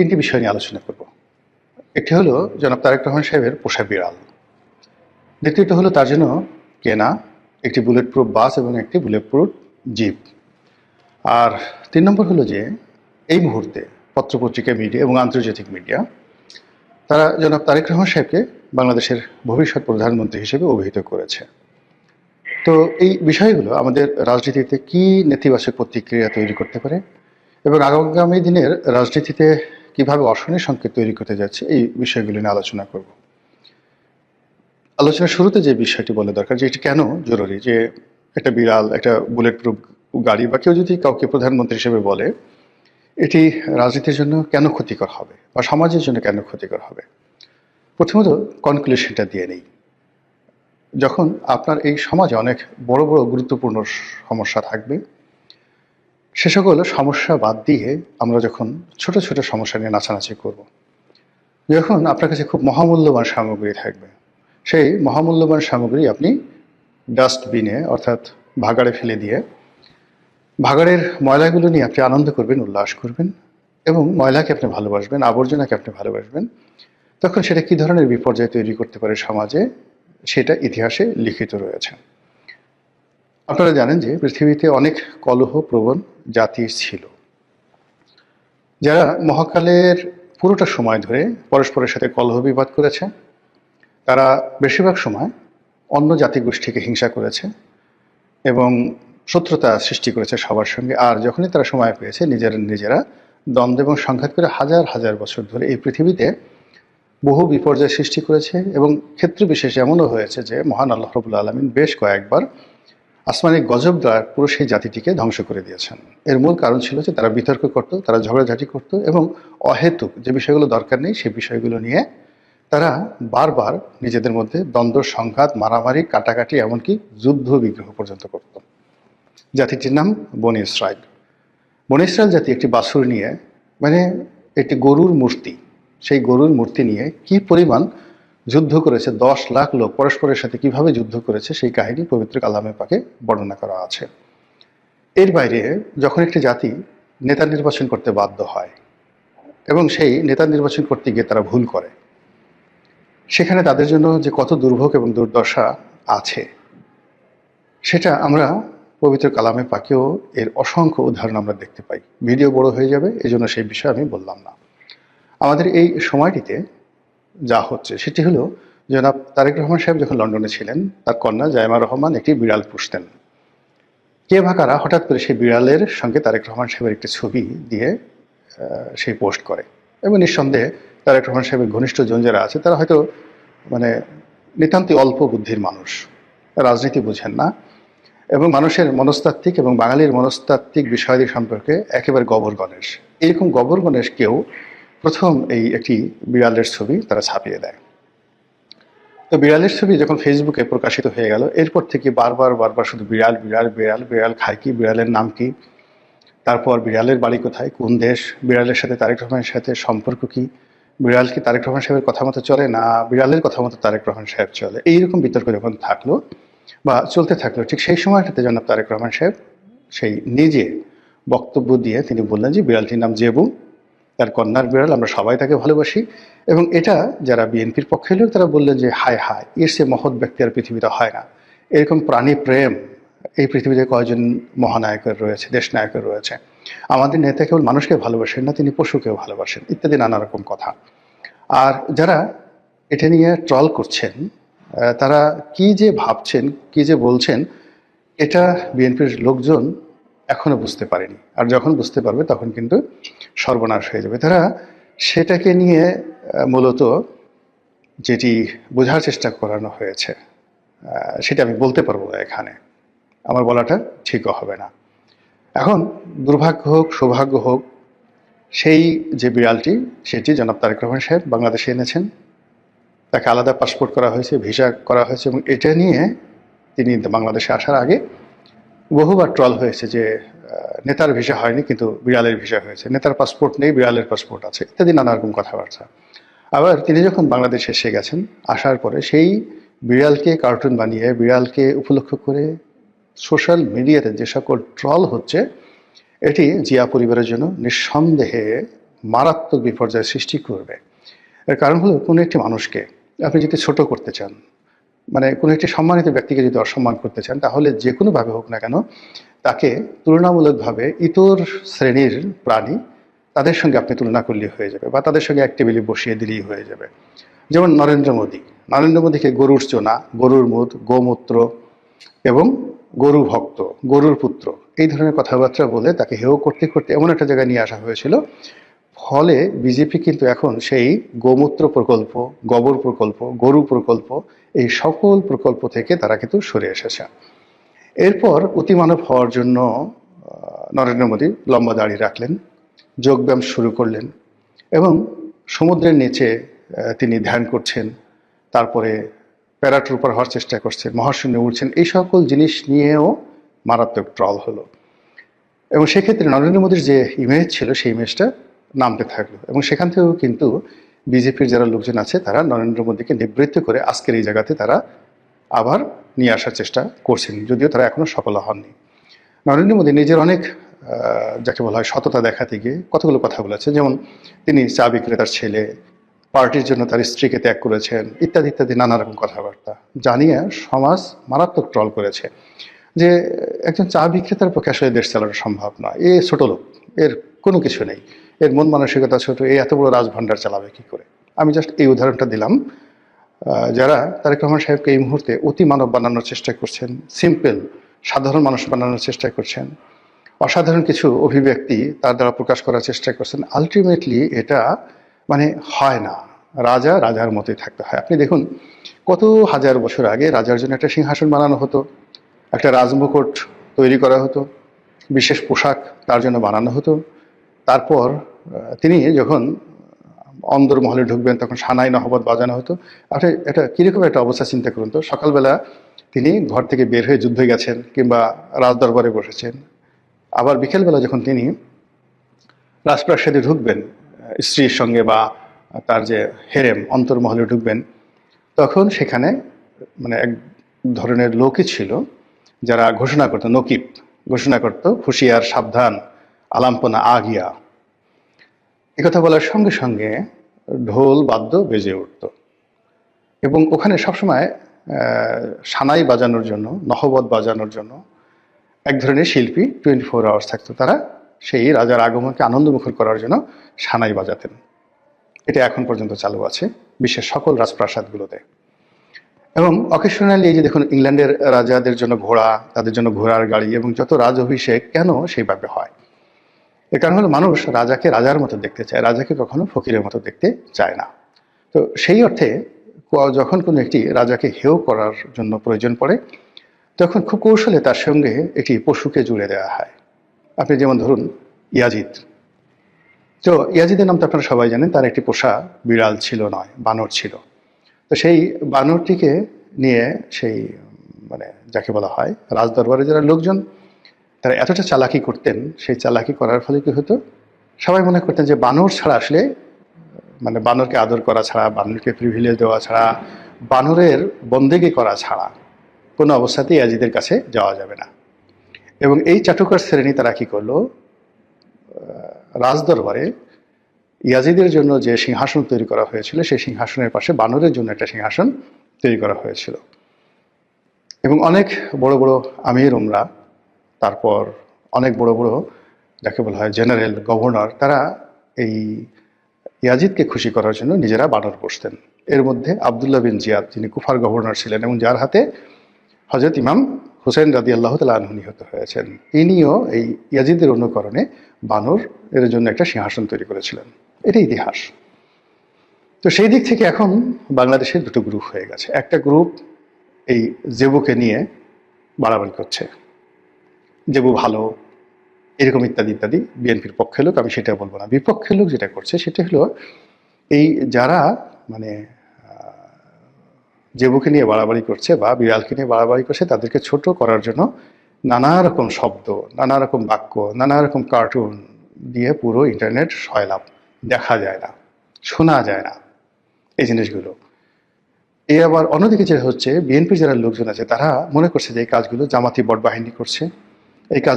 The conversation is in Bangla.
তিনটি বিষয় নিয়ে আলোচনা করব। একটি হলো জনাব তারেক রহমান সাহেবের পোষা বিড়াল। দ্বিতীয়টি হলো তার জন্য কেনা একটি বুলেট প্রুফ বাস এবং একটি বুলেট প্রুফ জিপ আর তিন নম্বর হলো যে, এই মুহূর্তে পত্রপত্রিকা মিডিয়া এবং আন্তর্জাতিক মিডিয়া তারা জনাব তারেক রহমান সাহেবকে বাংলাদেশের ভবিষ্যৎ প্রধানমন্ত্রী হিসেবে অভিহিত করেছে। তো এই বিষয়গুলো আমাদের রাজনীতিতে কি নেতিবাচক প্রতিক্রিয়া তৈরি করতে পারে এবং আগামী দিনের রাজনীতিতে কীভাবে অশনি সংকেত তৈরি করতে যাচ্ছে, এই বিষয়গুলি নিয়ে আলোচনা করব। আলোচনার শুরুতে যে বিষয়টি বলে দরকার, যে এটি কেন জরুরি, যে একটা বিড়াল, একটা বুলেট প্রুফ গাড়ি বা কেউ যদি কাউকে প্রধানমন্ত্রী হিসেবে বলে, এটি রাজনীতির জন্য কেন ক্ষতিকর হবে বা সমাজের জন্য কেন ক্ষতিকর হবে? প্রথমত কনক্লুশনটা দিয়ে নেই। যখন আপনার এই সমাজে অনেক বড় বড় গুরুত্বপূর্ণ সমস্যা থাকবে সে সকল সমস্যা বাদ দিয়ে আমরা যখন ছোট ছোট সমস্যা নিয়ে নাচানাচি করব। যখন আপনার কাছে খুব মহামূল্যবান সামগ্রী থাকবে, সেই মহামূল্যবান সামগ্রী আপনি ডাস্টবিনে অর্থাৎ ভাগাড়ে ফেলে দিয়ে, ভাগাড়ের ময়লাগুলো নিয়ে আপনি আনন্দ করবেন, উল্লাস করবেন এবং ময়লাকে আপনি ভালোবাসবেন, আবর্জনাকে আপনি ভালোবাসবেন, তখন সেটা কী ধরনের বিপর্যয় তৈরি করতে পারে সমাজে, সেটা ইতিহাসে লিখিত রয়েছে আপনারা জানেন যে পৃথিবীতে অনেক কলহ প্রবণ জাতি ছিল। যারা মহাকালের পুরোটা সময় ধরে পরস্পরের সাথে কলহ বিবাদ করেছে, তারা বেশিরভাগ সময় অন্য জাতিগোষ্ঠীকে হিংসা করেছে এবং শত্রুতা সৃষ্টি করেছে সবার সঙ্গে। আর যখনই তারা সময় পেয়েছে, নিজেরা নিজেরা দ্বন্দ্ব এবং সংঘাত করে হাজার হাজার বছর ধরে এই পৃথিবীতে বহু বিপর্যয় সৃষ্টি করেছে এবং ক্ষেত্র বিশেষ এমনও হয়েছে যে মহান আল্লাহ রবুল্লা আলমিন বেশ কয়েকবার আসমানি গজব দ্বারা পুরো সেই জাতিটিকে ধ্বংস করে দিয়েছেন। এর মূল কারণ ছিল যে তারা বিতর্ক করত, তারা ঝগড়াঝাটি করত এবং অহেতুক যে বিষয়গুলো দরকার নেই সেই বিষয়গুলো নিয়ে তারা বারবার নিজেদের মধ্যে দ্বন্দ্ব, সংঘাত, মারামারি, কাটাকাটি, এমনকি যুদ্ধ বিগ্রহ পর্যন্ত করত। জাতিটির নাম বনি ইসরায়েল বনি ইসরায়েল জাতি একটি বাছুর নিয়ে মানে একটি গরুর মূর্তি। সেই গরুর মূর্তি নিয়ে কি পরিমাণ যুদ্ধ করেছে, দশ লাখ লোক পরস্পরের সাথে কীভাবে যুদ্ধ করেছে, সেই কাহিনী পবিত্র কালামে পাকে বর্ণনা করা আছে। এর বাইরে যখন একটি জাতি নেতা নির্বাচন করতে বাধ্য হয় এবং সেই নেতা নির্বাচন করতে গিয়ে তারা ভুল করে, সেখানে তাদের জন্য যে কত দুর্ভোগ এবং দুর্দশা আছে, সেটা আমরা পবিত্র কালামে পাকেও এর অসংখ্য উদাহরণ আমরা দেখতে পাই। ভিডিও বড় হয়ে যাবে, এজন্য সেই বিষয়ে আমি বললাম না। আমাদের এই সময়টিতে যা হচ্ছে, সেটি হলো জনাব তারেক রহমান সাহেব যখন লন্ডনে ছিলেন, তার কন্যা জায়মা রহমান একটি বিড়াল পুষতেন। কে বা কারা হঠাৎ করে সেই বিড়ালের সঙ্গে তারেক রহমান সাহেবের একটি ছবি দিয়ে সেই পোস্ট করে? এবং নিঃসন্দেহে তারেক রহমান সাহেবের ঘনিষ্ঠ জন যারা আছে, তারা হয়তো মানে নিতান্তই অল্প বুদ্ধির মানুষ। রাজনীতি বুঝেন না। এবং মানুষের মনস্তাত্ত্বিক এবং বাঙালির মনস্তাত্ত্বিক বিষয়াদি সম্পর্কে একেবারে গবর গণেশ। এরকম গবর গণেশকেও প্রথম এই একটি বিড়ালের ছবি তারা ছাপিয়ে দেয়। তো বিড়ালের ছবি যখন ফেসবুকে প্রকাশিত হয়ে গেল, এরপর থেকে বারবার বারবার শুধু বিড়াল বিড়াল বিড়াল বিড়াল খায় কি, বিড়ালের নাম কি, তারপর বিড়ালের বাড়ি কোথায়, কোন দেশ, বিড়ালের সাথে তারেক রহমানের সাথে সম্পর্ক কি, বিড়াল কি তারেক রহমান সাহেবের কথা মতো চলে না, বিড়ালের কথা মতো তারেক রহমান সাহেব চলে, এইরকম বিতর্ক যখন থাকল বা চলতে থাকল, ঠিক সেই সময়টাতে জনাব তারেক রহমান সাহেব সেই নিজে বক্তব্য দিয়ে তিনি বললেন যে বিড়ালটির নাম জেবু তার কন্যার বিড়াল, আমরা সবাই তাকে ভালোবাসি। এবং এটা যারা বিএনপির পক্ষে লোক, তারা বললেন যে, হায় হায়, এর সে মহৎ ব্যক্তি আর পৃথিবীতে হয় না। এরকম প্রাণী প্রেম এই পৃথিবীতে কয়েকজন মহানায়কের রয়েছে দেশ নায়কের রয়েছে? আমাদের নেতা কেবল মানুষকে ভালোবাসেন না, তিনি পশুকেও ভালোবাসেন, ইত্যাদি নানা রকম কথা। আর যারা এটা নিয়ে ট্রল করছেন তারা কি যে ভাবছেন, কি যে বলছেন, এটা বিএনপির লোকজন এখনও বুঝতে পারেনি। আর যখন বুঝতে পারবে, তখন কিন্তু সর্বনাশ হয়ে যাবে। তারা সেটাকে নিয়ে মূলত যেটি বোঝার চেষ্টা করানো হয়েছে সেটা আমি বলতে পারব এখানে। আমার বলাটা ঠিকও হবে না। এখন দুর্ভাগ্য হোক, সৌভাগ্য হোক, সেই যে বিড়ালটি, সেটি জনাব তারেক রহমান সাহেব বাংলাদেশে এনেছেন। তাকে আলাদা পাসপোর্ট করা হয়েছে, ভিসা করা হয়েছে এবং এটা নিয়ে তিনি বাংলাদেশে আসার আগে বহুবার ট্রল হয়েছে যে নেতার ভিসা হয়নি, কিন্তু বিড়ালের ভিসা হয়েছে। নেতার পাসপোর্ট নেই, বিড়ালের পাসপোর্ট আছে, ইত্যাদি নানা রকম কথাবার্তা। আবার তিনি যখন বাংলাদেশে এসে গেছেন, আসার পরে সেই বিড়ালকে কার্টুন বানিয়ে, বিড়ালকে উপলক্ষ করে সোশ্যাল মিডিয়াতে যে সকল ট্রল হচ্ছে, এটি জিয়া পরিবারের জন্য নিঃসন্দেহে মারাত্মক বিপর্যয় সৃষ্টি করবে। এর কারণ হলো কোনো একটি মানুষকে আপনি যদি ছোট করতে চান মানে কোনো একটি সম্মানিত ব্যক্তিকে যদি অসম্মান করতে চান, তাহলে যে কোনোভাবে হোক না কেন তাকে তুলনামূলকভাবে ইতর শ্রেণির প্রাণী তাদের সঙ্গে আপনি তুলনা করলে হয়ে যাবে বা তাদের সঙ্গে এক টেবিলে বসিয়ে দিলেই হয়ে যাবে। যেমন নরেন্দ্র মোদী। নরেন্দ্র মোদীকে গরুর চোনা, গরুর মুদ, গোমূত্র এবং গরু ভক্ত, গরুর পুত্র এই ধরনের কথাবার্তা বলে তাকে হেয় করতে করতে এমন একটা জায়গায় নিয়ে আসা হয়েছিল। ফলে বিজেপি কিন্তু এখন সেই গোমূত্র প্রকল্প, গোবর প্রকল্প, গরু প্রকল্প এই সকল প্রকল্প থেকে তারা কিন্তু সরে এসেছে। এরপর অতিমানব হওয়ার জন্য নরেন্দ্র মোদী লম্বা দাড়ি রাখলেন, যোগব্যায়াম শুরু করলেন এবং সমুদ্রের নিচে তিনি ধ্যান করছেন, তারপরে প্যারাট্রুপার হওয়ার চেষ্টা করছেন, মহাশূন্যে উঠছেন এই সকল জিনিস নিয়েও মারাত্মক ট্রল হলো। এবং সেক্ষেত্রে নরেন্দ্র মোদীর যে ইমেজ ছিল, সেই ইমেজটা নামতে থাকল। এবং সেখান থেকেও কিন্তু বিজেপির যারা লোকজন আছে, তারা নরেন্দ্র মোদীকে নিবৃত্ত করে আজকের এই জায়গাতে তারা আবার নিয়ে আসার চেষ্টা করছেন, যদিও তারা এখনও সফল হননি। নরেন্দ্র মোদী নিজের অনেক যাকে বলা হয় সততা দেখাতে গিয়ে কতগুলো কথা বলেছে। যেমন তিনি চা বিক্রেতার ছেলে, পার্টির জন্য তার স্ত্রীকে ত্যাগ করেছেন, ইত্যাদি ইত্যাদি নানা রকম কথাবার্তা জানিয়ে সমাজ মারাত্মক ট্রল করেছে। যে একজন চা বিক্রেতার পক্ষে আসলে দেশ চালানো সম্ভব নয়। এ ছোট লোক, এর কোনো কিছু নেই। এর মন মানসিকতা ছোট এই এত বড় রাজভাণ্ডার চালাবে কি করে? আমি জাস্ট এই উদাহরণটা দিলাম। যারা তারেক রহমান সাহেবকে এই মুহূর্তে অতি মানব বানানোর চেষ্টা করছেন সিম্পল সাধারণ মানুষ বানানোর চেষ্টা করছেন, অসাধারণ কিছু অভিব্যক্তি তার দ্বারা প্রকাশ করার চেষ্টা করছেন আলটিমেটলি এটা মানে হয় না। রাজা রাজার মতোই থাকতে হয়। আপনি দেখুন, কত হাজার বছর আগে রাজার জন্য একটা সিংহাসন বানানো হতো, একটা রাজমুকুট তৈরি করা হতো, বিশেষ পোশাক তার জন্য বানানো হতো। তারপর তিনি যখন অন্দরমহলে ঢুকবেন, তখন সানাই নহবত বাজানো হতো। আপনি এটা কীরকম একটা অবস্থা চিন্তা করুন তো? সকালবেলা তিনি ঘর থেকে বের হয়ে যুদ্ধে গেছেন কিংবা রাজদরবারে বসেছেন। আবার বিকেলবেলা যখন তিনি রাজপ্রাসাদে ঢুকবেন, স্ত্রীর সঙ্গে বা তার যে হেরেম অন্তর্মহলে ঢুকবেন, তখন সেখানে মানে এক ধরনের লোকই ছিল যারা ঘোষণা করতো, নকিব, ঘোষণা করতো, হুঁশিয়ার, সাবধান, আলাম্পনা, আগিয়া। একথা বলার সঙ্গে সঙ্গে ঢোল বাদ্য বেজে উঠত। এবং ওখানে সবসময় সানাই বাজানোর জন্য, নহবত বাজানোর জন্য এক ধরনের শিল্পী টোয়েন্টি ফোর আওয়ার্স থাকতো। তারা সেই রাজার আগমনকে আনন্দমুখর করার জন্য সানাই বাজাতেন। এটা এখন পর্যন্ত চালু আছে বিশ্বের সকল রাজপ্রাসাদগুলোতে। এবং অকেশনালি এই যে দেখুন, ইংল্যান্ডের রাজাদের জন্য ঘোড়া, তাদের জন্য ঘোড়ার গাড়ি এবং যত রাজ অভিষেক, কেন সেইভাবে হয়? এর কারণ হলো মানুষ রাজাকে রাজার মতো দেখতে চায়, রাজাকে কখনো ফকিরের মতো দেখতে চায় না। তো সেই অর্থে যখন কোনো একটি রাজাকে হেয় করার জন্য প্রয়োজন পড়ে, তখন খুব কৌশলে তার সঙ্গে একটি পশুকে জুড়ে দেওয়া হয়। আপনি যেমন ধরুন ইয়াজিদ। তো ইয়াজিদের নাম তো আপনারা সবাই জানেন, তার একটি পোষা বিড়াল ছিল নয়, বানর ছিল। তো সেই বানরটিকে নিয়ে সেই মানে যাকে বলা হয় রাজদরবারে যারা লোকজন তারা এতটা চালাকি করতেন, সেই চালাকি করার ফলে কি হতো? সবাই মনে করতেন যে বানর ছাড়া আসলে মানে বানরকে আদর করা ছাড়া, বানরকে প্রিভিলেজ দেওয়া ছাড়া, বানরের বন্দেগি করা ছাড়া কোনো অবস্থাতেই ইয়াজিদের কাছে যাওয়া যাবে না। এবং এই চাটুকার শ্রেণি তারা কী করল? রাজদরবারে ইয়াজিদের জন্য যে সিংহাসন তৈরি করা হয়েছিল, সেই সিংহাসনের পাশে বানরের জন্য একটা সিংহাসন তৈরি করা হয়েছিল। এবং অনেক বড় বড় আমির উমরা তারপর অনেক বড় বড় যাকে বলা হয় জেনারেল গভর্নর তারা এই ইয়াজিদকে খুশি করার জন্য নিজেরা বানর বসতেন। এর মধ্যে আবদুল্লাহ বিন জিয়াদ, যিনি কুফার গভর্নর ছিলেন এবং যার হাতে হজরত ইমাম হুসেন রাদি আল্লাহ তালু নিহত হয়েছেন। ইনিও এই ইয়াজিদের অনুকরণে বানর এর জন্য একটা সিংহাসন তৈরি করেছিলেন। এটা ইতিহাস। তো সেই দিক থেকে এখন বাংলাদেশের দুটো গ্রুপ হয়ে গেছে। একটা গ্রুপ এই জেবুকে নিয়ে বাড়াবাড়ি করছে। জেবু ভালো, এরকম ইত্যাদি ইত্যাদি বিএনপির পক্ষের লোক, আমি সেটা বলব না। বিপক্ষের লোক যেটা করছে, সেটা হলো এই যারা মানে জেবুকে নিয়ে বাড়াবাড়ি করছে বা বিড়ালকে নিয়ে বাড়াবাড়ি করছে, তাদেরকে ছোট করার জন্য নানা রকম শব্দ, নানা রকম বাক্য, নানা রকম কার্টুন দিয়ে পুরো ইন্টারনেট সয়লাভ দেখা যায় না, শোনা যায় না এই জিনিসগুলো। এ আবার অন্যদিকে যে হচ্ছে বিএনপির যারা লোকজন আছে, তারা মনে করছে যে এই কাজগুলো জামাতি বট বাহিনী করছে। এই কাজ